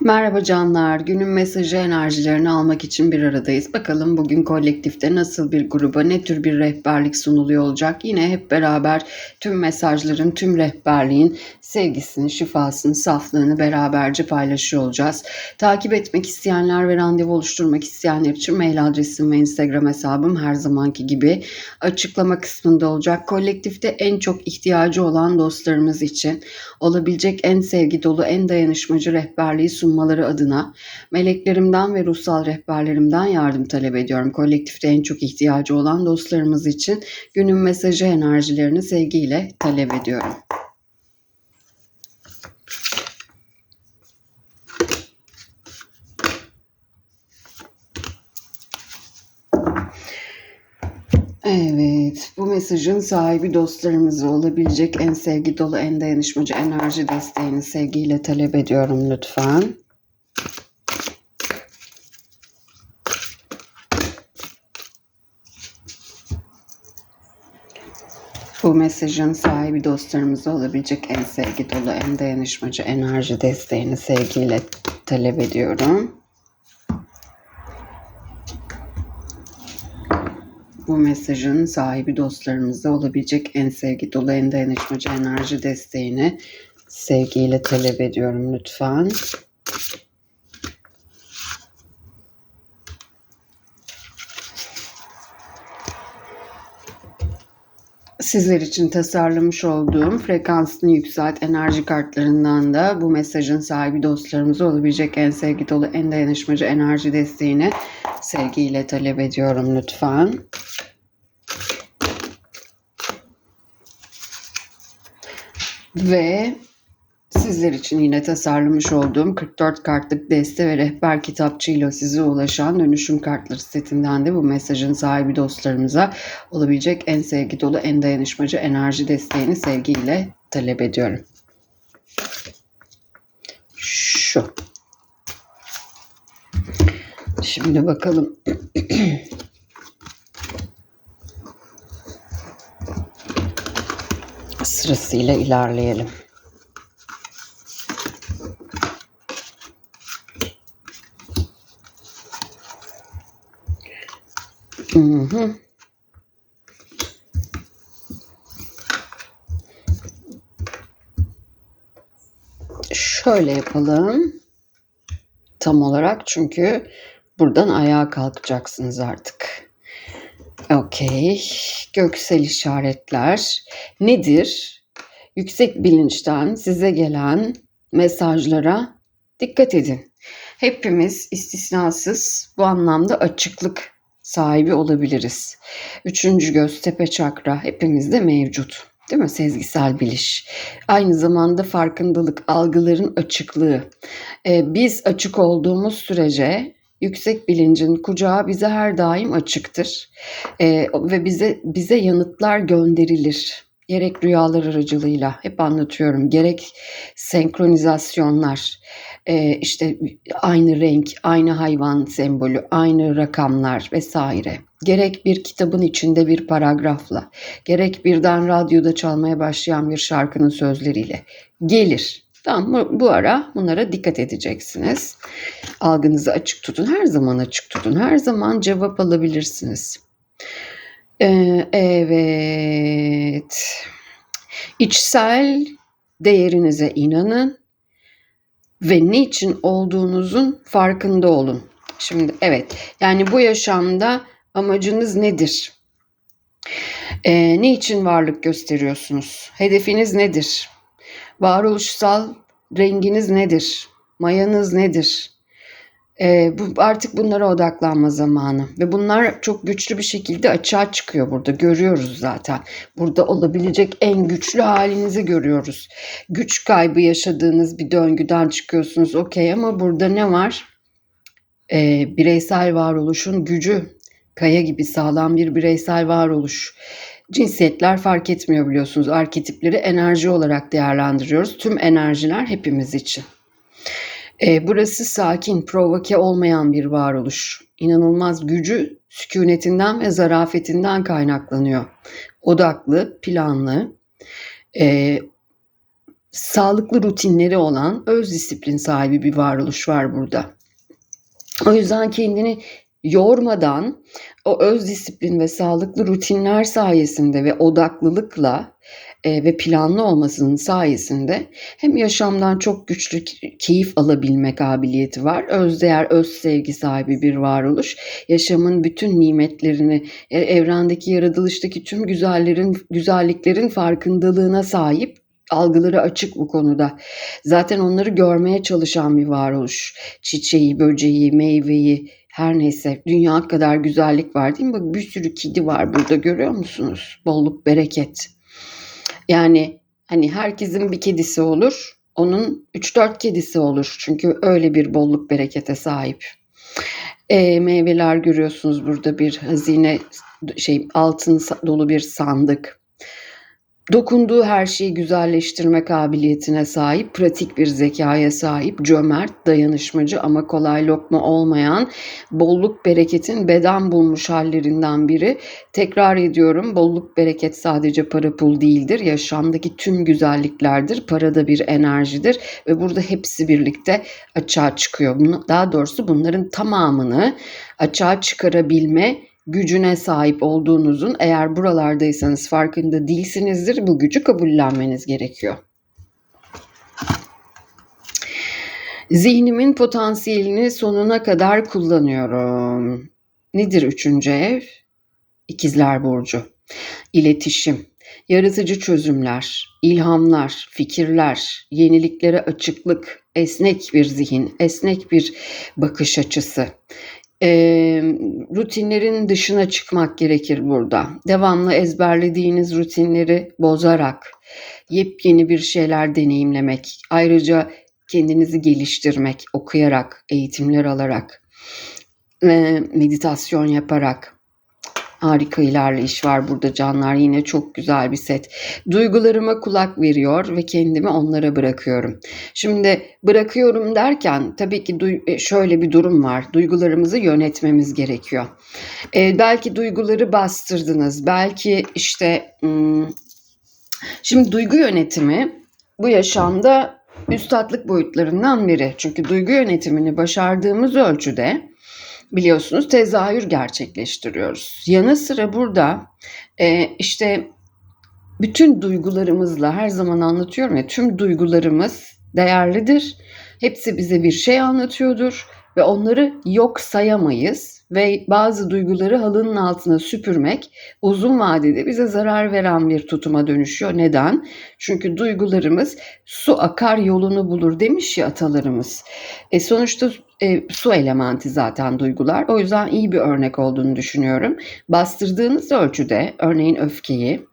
Merhaba canlar. Günün mesajı enerjilerini almak için bir aradayız. Bakalım bugün kolektifte nasıl bir gruba, ne tür bir rehberlik sunuluyor olacak? Yine hep beraber tüm mesajların, tüm rehberliğin sevgisini, şifasını, saflığını beraberce paylaşıyor olacağız. Takip etmek isteyenler ve randevu oluşturmak isteyenler için mail adresim ve Instagram hesabım her zamanki gibi açıklama kısmında olacak. Kolektifte en çok ihtiyacı olan dostlarımız için olabilecek en sevgi dolu, en dayanışmacı rehberliği sunmaları adına meleklerimden ve ruhsal rehberlerimden yardım talep ediyorum. Kolektifte en çok ihtiyacı olan dostlarımız için günün mesajı enerjilerini sevgiyle talep ediyorum. Evet, bu mesajın sahibi dostlarımızı olabilecek en sevgi dolu, en dayanışmacı enerji desteğini sevgiyle talep ediyorum lütfen. Bu mesajın sahibi dostlarımıza olabilecek en sevgi dolu, en dayanışmacı enerji desteğini sevgiyle talep ediyorum. Bu mesajın sahibi dostlarımıza olabilecek en sevgi dolu, en dayanışmacı enerji desteğini sevgiyle talep ediyorum lütfen. Sizler için tasarlamış olduğum frekansını yükselt enerji kartlarından da bu mesajın sahibi dostlarımıza olabilecek en sevgi dolu, en dayanışmacı enerji desteğini sevgiyle talep ediyorum lütfen. Ve sizler için yine tasarlamış olduğum 44 kartlık deste ve rehber kitapçığıyla size ulaşan dönüşüm kartları setinden de bu mesajın sahibi dostlarımıza olabilecek en sevgi dolu, en dayanışmacı enerji desteğini sevgiyle talep ediyorum. Şu. Şimdi bakalım. Sırasıyla ilerleyelim. Hı hı. Şöyle yapalım. Tam olarak çünkü buradan ayağa kalkacaksınız artık. Okey. Göksel işaretler nedir? Yüksek bilinçten size gelen mesajlara dikkat edin. Hepimiz istisnasız bu anlamda açıklık sahibi olabiliriz. Üçüncü göz, tepe çakra hepimizde mevcut. Değil mi? Sezgisel biliş. Aynı zamanda farkındalık, algıların açıklığı. Ee, biz açık olduğumuz sürece yüksek bilincin kucağı bize her daim açıktır. Ee, ve bize bize yanıtlar gönderilir. Gerek rüyalar aracılığıyla hep anlatıyorum. Gerek senkronizasyonlar, e, işte aynı renk, aynı hayvan sembolü, aynı rakamlar vesaire. Gerek bir kitabın içinde bir paragrafla, gerek birden radyoda çalmaya başlayan bir şarkının sözleriyle gelir. Tamam bu ara bunlara dikkat edeceksiniz. Algınızı açık tutun. Her zaman açık tutun. Her zaman cevap alabilirsiniz. Ee, evet. İçsel değerinize inanın ve niçin olduğunuzun farkında olun. Şimdi evet yani bu yaşamda amacınız nedir? Ee, niçin varlık gösteriyorsunuz? Hedefiniz nedir? Varoluşsal renginiz nedir? Mayanız nedir? Ee, bu artık bunlara odaklanma zamanı ve bunlar çok güçlü bir şekilde açığa çıkıyor burada görüyoruz zaten. Burada olabilecek en güçlü halinizi görüyoruz. Güç kaybı yaşadığınız bir döngüden çıkıyorsunuz okey ama burada ne var? Ee, bireysel varoluşun gücü, kaya gibi sağlam bir bireysel varoluş. Cinsiyetler fark etmiyor biliyorsunuz. Arketipleri enerji olarak değerlendiriyoruz. Tüm enerjiler hepimiz için. E, burası sakin, provoke olmayan bir varoluş. İnanılmaz gücü sükunetinden ve zarafetinden kaynaklanıyor. Odaklı, planlı, e, sağlıklı rutinleri olan öz disiplin sahibi bir varoluş var burada. O yüzden kendini yormadan o öz disiplin ve sağlıklı rutinler sayesinde ve odaklılıkla ve planlı olmasının sayesinde hem yaşamdan çok güçlü keyif alabilme kabiliyeti var. Özdeğer, öz sevgi sahibi bir varoluş. Yaşamın bütün nimetlerini, e, evrendeki yaratılıştaki tüm güzellerin, güzelliklerin farkındalığına sahip algıları açık bu konuda. Zaten onları görmeye çalışan bir varoluş. Çiçeği, böceği, meyveyi, her neyse dünya kadar güzellik var değil mi? Bak bir sürü kedi var burada görüyor musunuz? Bolluk, bereket. Yani hani herkesin bir kedisi olur. Onun 3-4 kedisi olur. Çünkü öyle bir bolluk berekete sahip. E, meyveler görüyorsunuz burada bir hazine şey altın dolu bir sandık. Dokunduğu her şeyi güzelleştirme kabiliyetine sahip, pratik bir zekaya sahip, cömert, dayanışmacı ama kolay lokma olmayan, bolluk bereketin beden bulmuş hallerinden biri. Tekrar ediyorum, bolluk bereket sadece para pul değildir. Yaşamdaki tüm güzelliklerdir. Para da bir enerjidir ve burada hepsi birlikte açığa çıkıyor. Daha doğrusu bunların tamamını açığa çıkarabilme gücüne sahip olduğunuzun eğer buralardaysanız farkında değilsinizdir bu gücü kabullenmeniz gerekiyor. Zihnimin potansiyelini sonuna kadar kullanıyorum. Nedir üçüncü ev? İkizler Burcu. İletişim, yaratıcı çözümler, ilhamlar, fikirler, yeniliklere açıklık, esnek bir zihin, esnek bir bakış açısı, e, rutinlerin dışına çıkmak gerekir burada. Devamlı ezberlediğiniz rutinleri bozarak yepyeni bir şeyler deneyimlemek, ayrıca kendinizi geliştirmek, okuyarak, eğitimler alarak, e, meditasyon yaparak, Harika ilerleyiş var burada canlar. Yine çok güzel bir set. Duygularıma kulak veriyor ve kendimi onlara bırakıyorum. Şimdi bırakıyorum derken tabii ki e, şöyle bir durum var. Duygularımızı yönetmemiz gerekiyor. Ee, belki duyguları bastırdınız. Belki işte şimdi duygu yönetimi bu yaşamda üstadlık boyutlarından biri. Çünkü duygu yönetimini başardığımız ölçüde biliyorsunuz tezahür gerçekleştiriyoruz. Yanı sıra burada e, işte bütün duygularımızla her zaman anlatıyorum ya tüm duygularımız değerlidir. Hepsi bize bir şey anlatıyordur ve onları yok sayamayız ve bazı duyguları halının altına süpürmek uzun vadede bize zarar veren bir tutuma dönüşüyor. Neden? Çünkü duygularımız su akar yolunu bulur demiş ya atalarımız. E sonuçta e, su elementi zaten duygular. O yüzden iyi bir örnek olduğunu düşünüyorum. Bastırdığınız ölçüde örneğin öfkeyi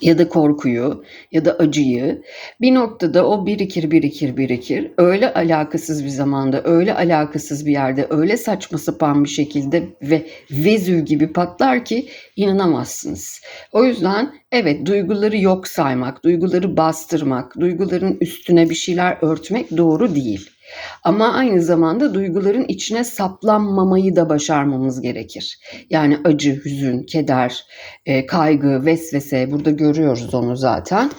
ya da korkuyu ya da acıyı bir noktada o birikir birikir birikir öyle alakasız bir zamanda öyle alakasız bir yerde öyle saçma sapan bir şekilde ve vezü gibi patlar ki inanamazsınız. O yüzden evet duyguları yok saymak, duyguları bastırmak, duyguların üstüne bir şeyler örtmek doğru değil. Ama aynı zamanda duyguların içine saplanmamayı da başarmamız gerekir. Yani acı, hüzün, keder, e, kaygı, vesvese burada görüyoruz onu zaten.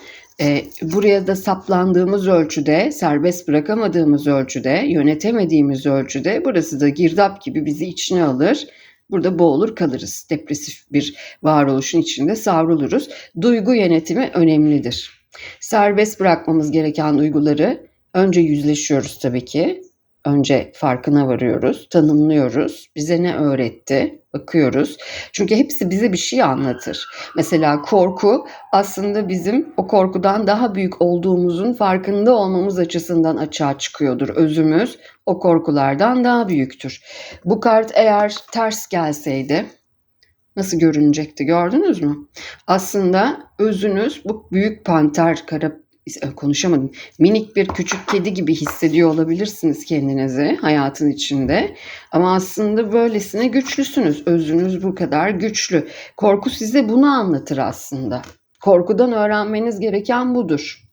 E, buraya da saplandığımız ölçüde, serbest bırakamadığımız ölçüde, yönetemediğimiz ölçüde burası da girdap gibi bizi içine alır. Burada boğulur kalırız. Depresif bir varoluşun içinde savruluruz. Duygu yönetimi önemlidir. Serbest bırakmamız gereken duyguları Önce yüzleşiyoruz tabii ki. Önce farkına varıyoruz, tanımlıyoruz. Bize ne öğretti? Bakıyoruz. Çünkü hepsi bize bir şey anlatır. Mesela korku aslında bizim o korkudan daha büyük olduğumuzun farkında olmamız açısından açığa çıkıyordur. Özümüz o korkulardan daha büyüktür. Bu kart eğer ters gelseydi nasıl görünecekti gördünüz mü? Aslında özünüz bu büyük panter, kara konuşamadım. Minik bir küçük kedi gibi hissediyor olabilirsiniz kendinizi hayatın içinde. Ama aslında böylesine güçlüsünüz. Özünüz bu kadar güçlü. Korku size bunu anlatır aslında. Korkudan öğrenmeniz gereken budur.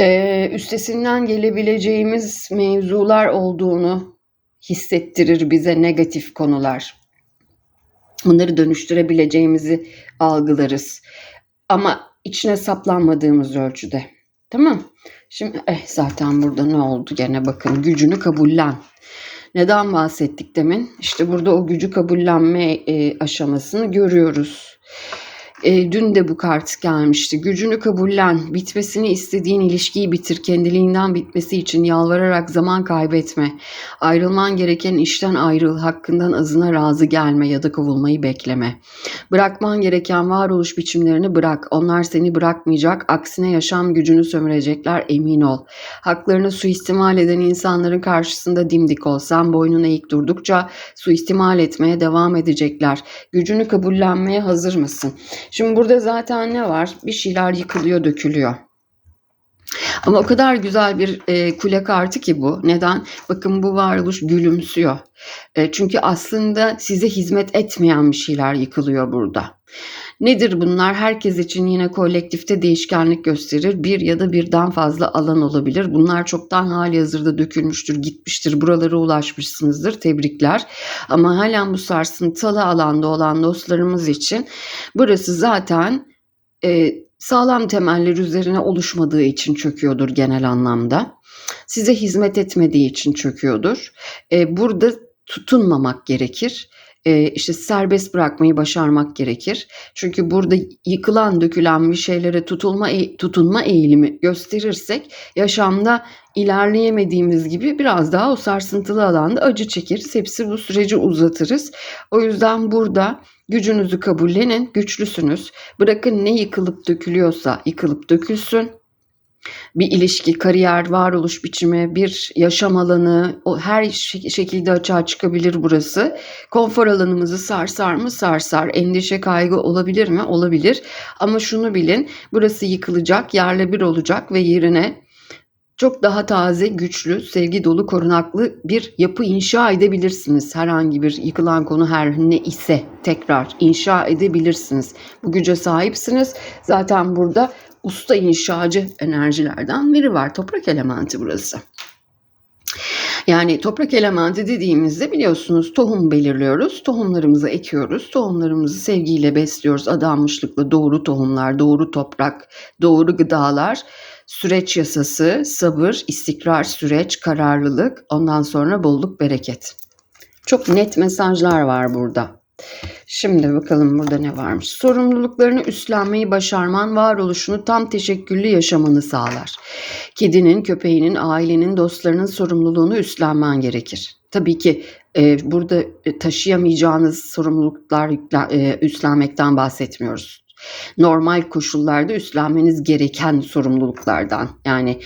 Ee, üstesinden gelebileceğimiz mevzular olduğunu hissettirir bize negatif konular. Bunları dönüştürebileceğimizi algılarız. Ama içine saplanmadığımız ölçüde. Tamam. Şimdi eh, zaten burada ne oldu gene bakın gücünü kabullen. Neden bahsettik demin? İşte burada o gücü kabullenme e, aşamasını görüyoruz. E, dün de bu kart gelmişti. Gücünü kabullen, bitmesini istediğin ilişkiyi bitir, kendiliğinden bitmesi için yalvararak zaman kaybetme. Ayrılman gereken işten ayrıl, hakkından azına razı gelme ya da kovulmayı bekleme. Bırakman gereken varoluş biçimlerini bırak. Onlar seni bırakmayacak, aksine yaşam gücünü sömürecekler emin ol. Haklarını suistimal eden insanların karşısında dimdik ol. Sen boynunu eğik durdukça suistimal etmeye devam edecekler. Gücünü kabullenmeye hazır mısın? Şimdi burada zaten ne var? Bir şeyler yıkılıyor, dökülüyor. Ama o kadar güzel bir e, kule kartı ki bu. Neden? Bakın bu varoluş gülümsüyor. E, çünkü aslında size hizmet etmeyen bir şeyler yıkılıyor burada. Nedir bunlar? Herkes için yine kolektifte değişkenlik gösterir. Bir ya da birden fazla alan olabilir. Bunlar çoktan hali hazırda dökülmüştür, gitmiştir. Buralara ulaşmışsınızdır. Tebrikler. Ama halen bu sarsıntılı alanda olan dostlarımız için burası zaten e, sağlam temeller üzerine oluşmadığı için çöküyordur genel anlamda. Size hizmet etmediği için çöküyordur. E, burada tutunmamak gerekir. E, işte serbest bırakmayı başarmak gerekir. Çünkü burada yıkılan, dökülen bir şeylere tutulma e, tutunma eğilimi gösterirsek yaşamda ilerleyemediğimiz gibi biraz daha o sarsıntılı alanda acı çekeriz. Hepsi bu süreci uzatırız. O yüzden burada gücünüzü kabullenin, güçlüsünüz. Bırakın ne yıkılıp dökülüyorsa yıkılıp dökülsün bir ilişki, kariyer, varoluş biçimi, bir yaşam alanı, o her şekilde açığa çıkabilir burası. Konfor alanımızı sarsar mı? Sarsar. Endişe, kaygı olabilir mi? Olabilir. Ama şunu bilin, burası yıkılacak, yerle bir olacak ve yerine çok daha taze, güçlü, sevgi dolu, korunaklı bir yapı inşa edebilirsiniz. Herhangi bir yıkılan konu her ne ise tekrar inşa edebilirsiniz. Bu güce sahipsiniz. Zaten burada usta inşacı enerjilerden biri var. Toprak elementi burası. Yani toprak elementi dediğimizde biliyorsunuz tohum belirliyoruz. Tohumlarımızı ekiyoruz. Tohumlarımızı sevgiyle besliyoruz. Adanmışlıkla doğru tohumlar, doğru toprak, doğru gıdalar, süreç yasası, sabır, istikrar, süreç, kararlılık, ondan sonra bolluk, bereket. Çok net mesajlar var burada. Şimdi bakalım burada ne varmış. Sorumluluklarını üstlenmeyi başarman varoluşunu tam teşekküllü yaşamanı sağlar. Kedinin, köpeğinin, ailenin, dostlarının sorumluluğunu üstlenmen gerekir. Tabii ki e, burada e, taşıyamayacağınız sorumluluklar e, üstlenmekten bahsetmiyoruz. Normal koşullarda üstlenmeniz gereken sorumluluklardan. Yani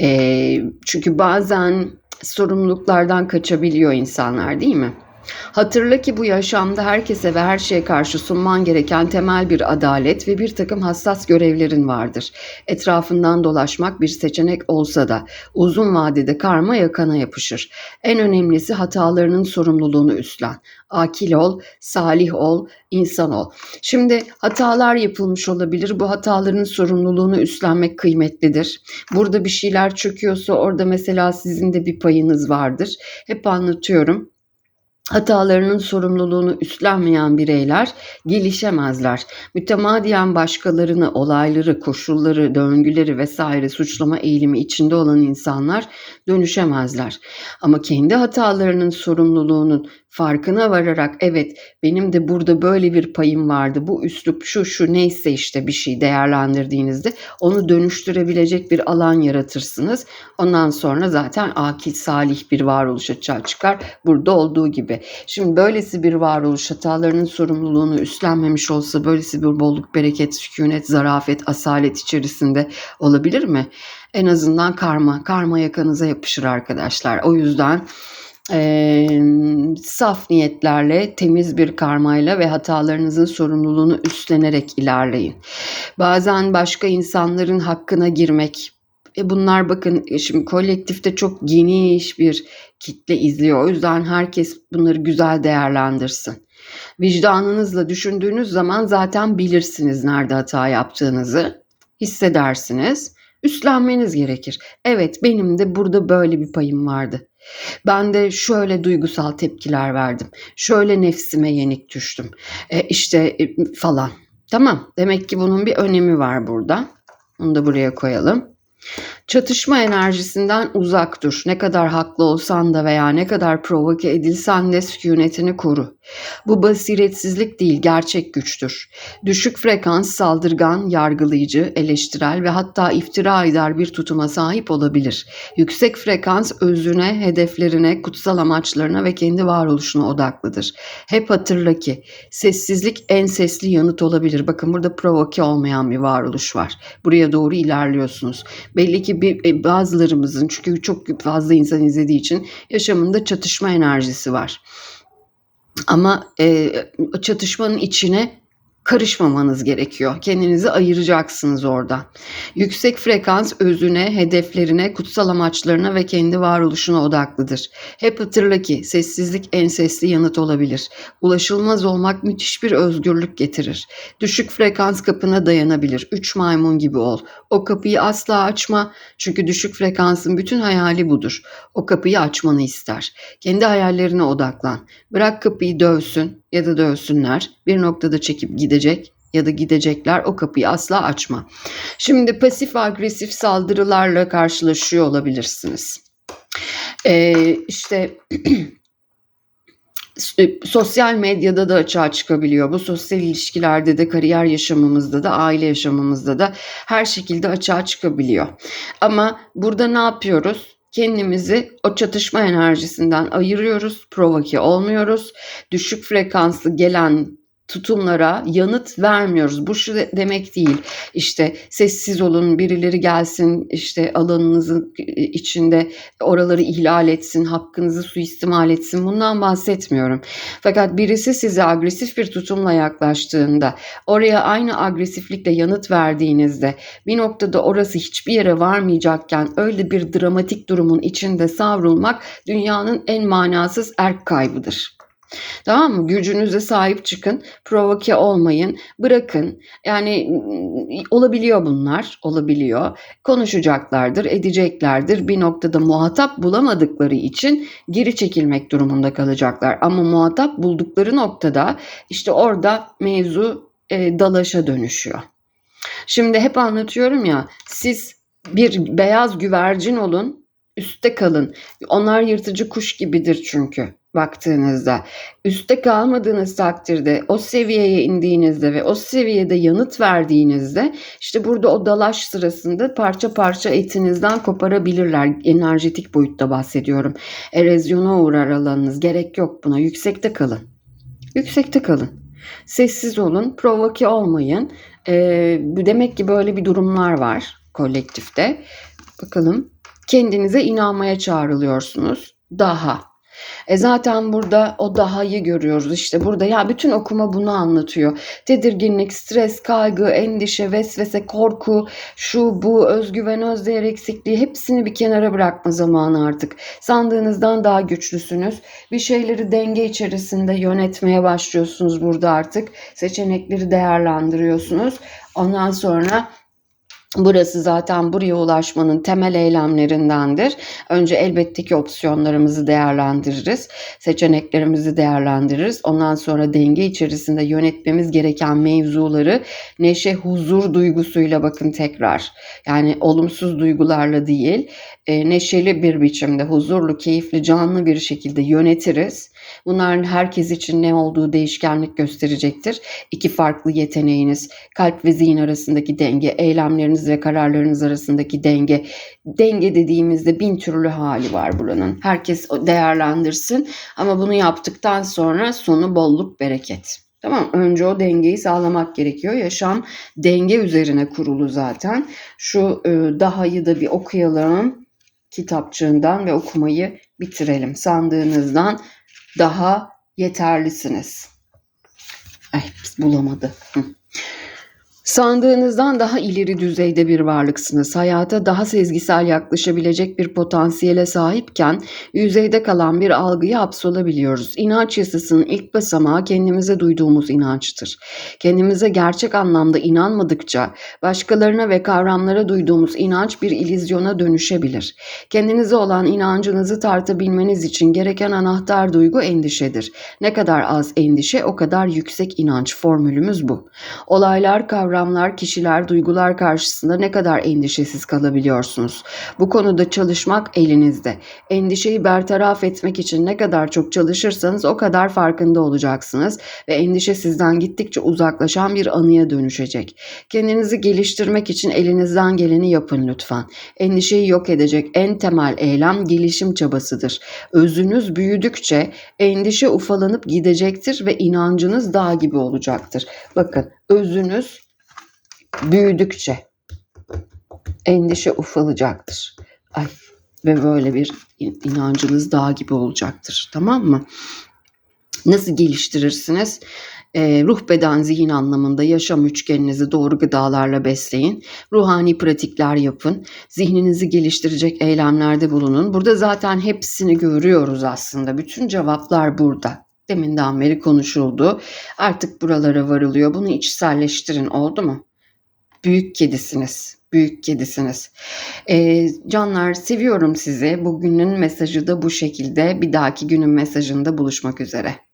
e, çünkü bazen sorumluluklardan kaçabiliyor insanlar değil mi? Hatırla ki bu yaşamda herkese ve her şeye karşı sunman gereken temel bir adalet ve bir takım hassas görevlerin vardır. Etrafından dolaşmak bir seçenek olsa da uzun vadede karma yakana yapışır. En önemlisi hatalarının sorumluluğunu üstlen. Akil ol, salih ol, insan ol. Şimdi hatalar yapılmış olabilir. Bu hataların sorumluluğunu üstlenmek kıymetlidir. Burada bir şeyler çöküyorsa orada mesela sizin de bir payınız vardır. Hep anlatıyorum hatalarının sorumluluğunu üstlenmeyen bireyler gelişemezler. Mütemadiyen başkalarını, olayları, koşulları, döngüleri vesaire suçlama eğilimi içinde olan insanlar dönüşemezler. Ama kendi hatalarının sorumluluğunun farkına vararak evet benim de burada böyle bir payım vardı. Bu üslup şu şu neyse işte bir şey değerlendirdiğinizde onu dönüştürebilecek bir alan yaratırsınız. Ondan sonra zaten akil salih bir varoluş açığa çıkar. Burada olduğu gibi. Şimdi böylesi bir varoluş hatalarının sorumluluğunu üstlenmemiş olsa böylesi bir bolluk, bereket, sükunet, zarafet, asalet içerisinde olabilir mi? En azından karma, karma yakanıza yapışır arkadaşlar. O yüzden e, saf niyetlerle, temiz bir karmayla ve hatalarınızın sorumluluğunu üstlenerek ilerleyin. Bazen başka insanların hakkına girmek, e bunlar bakın e, şimdi kolektifte çok geniş bir kitle izliyor. O yüzden herkes bunları güzel değerlendirsin. Vicdanınızla düşündüğünüz zaman zaten bilirsiniz nerede hata yaptığınızı. Hissedersiniz. Üstlenmeniz gerekir. Evet benim de burada böyle bir payım vardı. Ben de şöyle duygusal tepkiler verdim. Şöyle nefsime yenik düştüm. E, işte e, falan. Tamam. Demek ki bunun bir önemi var burada. Bunu da buraya koyalım. Çatışma enerjisinden uzak dur. Ne kadar haklı olsan da veya ne kadar provoke edilsen de sükunetini koru. Bu basiretsizlik değil, gerçek güçtür. Düşük frekans, saldırgan, yargılayıcı, eleştirel ve hatta iftira eder bir tutuma sahip olabilir. Yüksek frekans özüne, hedeflerine, kutsal amaçlarına ve kendi varoluşuna odaklıdır. Hep hatırla ki sessizlik en sesli yanıt olabilir. Bakın burada provoke olmayan bir varoluş var. Buraya doğru ilerliyorsunuz. Belli ki bir, e, bazılarımızın çünkü çok fazla insan izlediği için yaşamında çatışma enerjisi var. Ama e, çatışmanın içine karışmamanız gerekiyor. Kendinizi ayıracaksınız orada. Yüksek frekans özüne, hedeflerine, kutsal amaçlarına ve kendi varoluşuna odaklıdır. Hep hatırla ki sessizlik en sesli yanıt olabilir. Ulaşılmaz olmak müthiş bir özgürlük getirir. Düşük frekans kapına dayanabilir. Üç maymun gibi ol. O kapıyı asla açma çünkü düşük frekansın bütün hayali budur. O kapıyı açmanı ister. Kendi hayallerine odaklan. Bırak kapıyı dövsün ya da dövsünler. Bir noktada çekip gidecek ya da gidecekler o kapıyı asla açma. Şimdi pasif agresif saldırılarla karşılaşıyor olabilirsiniz. Ee, işte sosyal medyada da açığa çıkabiliyor. Bu sosyal ilişkilerde de, kariyer yaşamımızda da, aile yaşamımızda da her şekilde açığa çıkabiliyor. Ama burada ne yapıyoruz? Kendimizi o çatışma enerjisinden ayırıyoruz, provoke olmuyoruz. Düşük frekanslı gelen tutumlara yanıt vermiyoruz. Bu şu demek değil. İşte sessiz olun, birileri gelsin, işte alanınızın içinde oraları ihlal etsin, hakkınızı suistimal etsin. Bundan bahsetmiyorum. Fakat birisi size agresif bir tutumla yaklaştığında, oraya aynı agresiflikle yanıt verdiğinizde, bir noktada orası hiçbir yere varmayacakken öyle bir dramatik durumun içinde savrulmak dünyanın en manasız erk kaybıdır. Tamam mı? Gücünüze sahip çıkın. Provoke olmayın. Bırakın. Yani olabiliyor bunlar. Olabiliyor. Konuşacaklardır, edeceklerdir. Bir noktada muhatap bulamadıkları için geri çekilmek durumunda kalacaklar. Ama muhatap buldukları noktada işte orada mevzu e, dalaşa dönüşüyor. Şimdi hep anlatıyorum ya siz bir beyaz güvercin olun, üstte kalın. Onlar yırtıcı kuş gibidir çünkü baktığınızda üstte kalmadığınız takdirde o seviyeye indiğinizde ve o seviyede yanıt verdiğinizde işte burada o dalaş sırasında parça parça etinizden koparabilirler. Enerjetik boyutta bahsediyorum. Erozyona uğrar alanınız. Gerek yok buna. Yüksekte kalın. Yüksekte kalın. Sessiz olun. Provoke olmayın. Ee, demek ki böyle bir durumlar var kolektifte. Bakalım. Kendinize inanmaya çağrılıyorsunuz. Daha e zaten burada o dahayı görüyoruz. İşte burada ya bütün okuma bunu anlatıyor. Tedirginlik, stres, kaygı, endişe, vesvese, korku, şu bu, özgüven, özdeğer eksikliği hepsini bir kenara bırakma zamanı artık. Sandığınızdan daha güçlüsünüz. Bir şeyleri denge içerisinde yönetmeye başlıyorsunuz burada artık. Seçenekleri değerlendiriyorsunuz. Ondan sonra Burası zaten buraya ulaşmanın temel eylemlerindendir. Önce elbette ki opsiyonlarımızı değerlendiririz, seçeneklerimizi değerlendiririz. Ondan sonra denge içerisinde yönetmemiz gereken mevzuları neşe, huzur duygusuyla bakın tekrar. Yani olumsuz duygularla değil, e, neşeli bir biçimde, huzurlu, keyifli, canlı bir şekilde yönetiriz. Bunların herkes için ne olduğu değişkenlik gösterecektir. İki farklı yeteneğiniz, kalp ve zihin arasındaki denge, eylemleriniz ve kararlarınız arasındaki denge. Denge dediğimizde bin türlü hali var buranın. Herkes değerlendirsin ama bunu yaptıktan sonra sonu bolluk, bereket. Tamam önce o dengeyi sağlamak gerekiyor. Yaşam denge üzerine kurulu zaten. Şu e, dahayı da bir okuyalım kitapçığından ve okumayı bitirelim. Sandığınızdan daha yeterlisiniz. Ay bulamadı. Sandığınızdan daha ileri düzeyde bir varlıksınız. Hayata daha sezgisel yaklaşabilecek bir potansiyele sahipken yüzeyde kalan bir algıya hapsolabiliyoruz. İnanç yasasının ilk basamağı kendimize duyduğumuz inançtır. Kendimize gerçek anlamda inanmadıkça başkalarına ve kavramlara duyduğumuz inanç bir ilizyona dönüşebilir. Kendinize olan inancınızı tartabilmeniz için gereken anahtar duygu endişedir. Ne kadar az endişe o kadar yüksek inanç formülümüz bu. Olaylar kavramlar kavramlar, kişiler, duygular karşısında ne kadar endişesiz kalabiliyorsunuz? Bu konuda çalışmak elinizde. Endişeyi bertaraf etmek için ne kadar çok çalışırsanız o kadar farkında olacaksınız ve endişe sizden gittikçe uzaklaşan bir anıya dönüşecek. Kendinizi geliştirmek için elinizden geleni yapın lütfen. Endişeyi yok edecek en temel eylem gelişim çabasıdır. Özünüz büyüdükçe endişe ufalanıp gidecektir ve inancınız dağ gibi olacaktır. Bakın özünüz büyüdükçe endişe ufalacaktır. Ay ve böyle bir in- inancınız dağ gibi olacaktır. Tamam mı? Nasıl geliştirirsiniz? Ee, ruh beden zihin anlamında yaşam üçgeninizi doğru gıdalarla besleyin. Ruhani pratikler yapın. Zihninizi geliştirecek eylemlerde bulunun. Burada zaten hepsini görüyoruz aslında. Bütün cevaplar burada. Deminden beri konuşuldu. Artık buralara varılıyor. Bunu içselleştirin oldu mu? Büyük kedisiniz. Büyük kedisiniz. Ee, canlar seviyorum sizi. Bugünün mesajı da bu şekilde. Bir dahaki günün mesajında buluşmak üzere.